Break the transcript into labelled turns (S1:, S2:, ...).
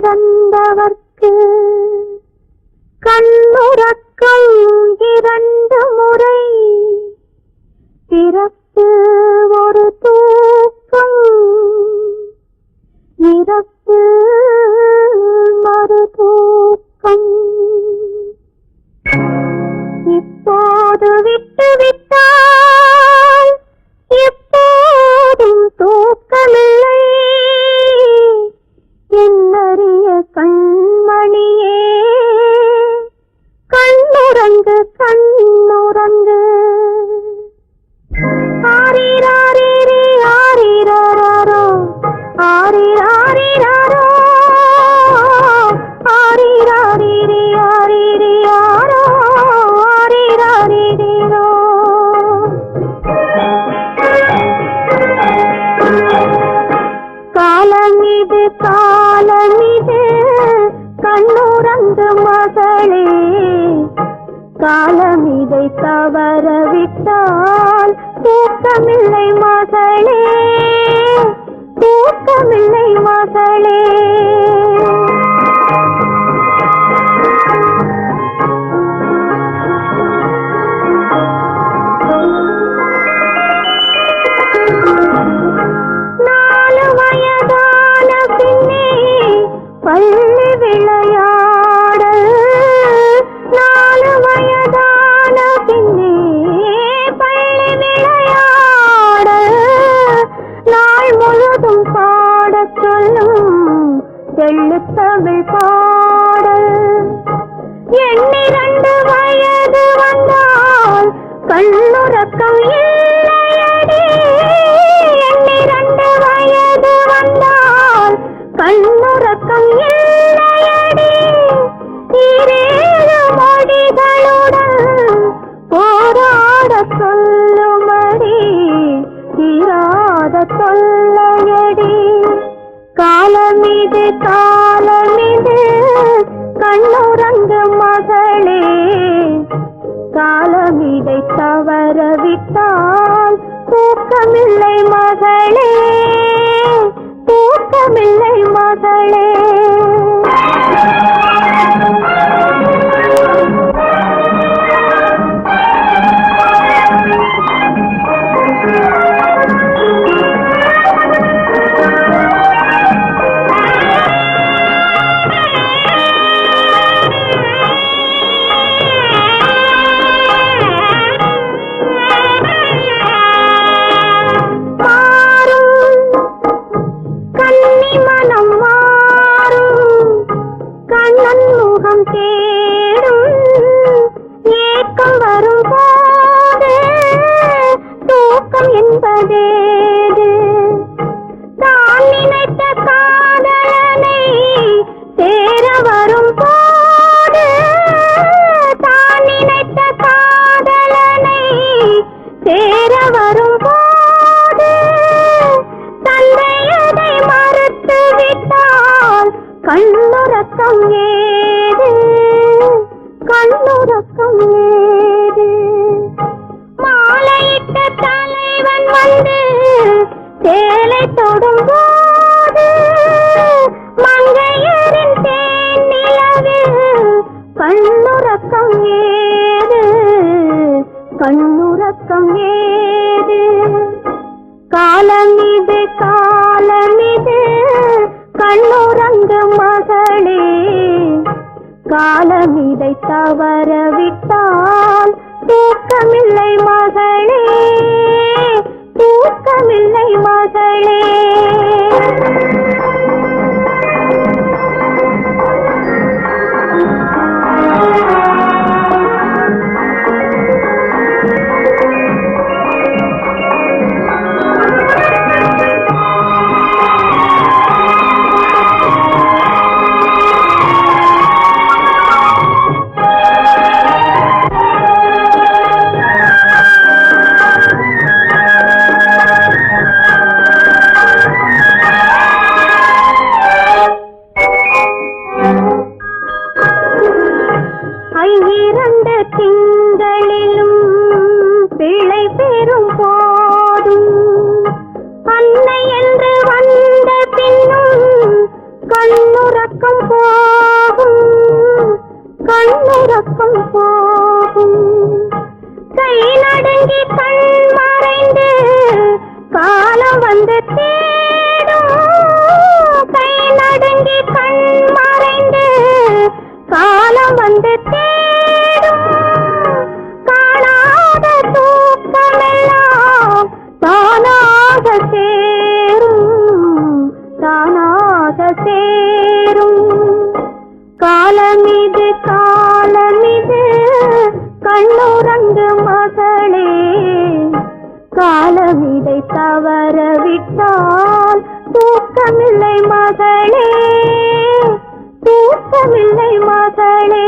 S1: பிறந்தவர்க்கு. கண்ணுறக்கம் இரண்டு முறை. பிறப்பு ஒரு தூக்கம். இறப்பு மறு தூக்கம். இப்போது விட்டு விட்டார் கண்ணுறங்கு கண்ணுறங்கு தூக்கமில்லை மகளே தூக்கமில்லை மகளே. தெள்ளுத்தமிழ் பாடல். எண்ணிரண்டு வயது வந்தால் கண்ணுறக்கம் காலமிது காலமிது கண்ணுறங்கு மகளே. காலமிதை தவறவிட்டு தூக்கம் வரும்போது தூக்கம் என்பதேது? தான் நினைத்த காதலனை சேர வரும் போது தான் நினைத்த காதலனை சேர வரும் போது தந்தையதை மறுத்து விட்டால் கண்ணுறக்கம் ஏ சேலை தொடும் போது மங்கையரின் தேன் நிலவு கண்ணுறக்கம் ஏது? கண்ணுறக்கம் ஏது? காலமிது காலமிது கண்ணுறங்கு மகளே. காலமிதை தவற மகளே Oh, தவற விட்டால் தூக்கமில்லை மகளே தூக்கமில்லை மகளே.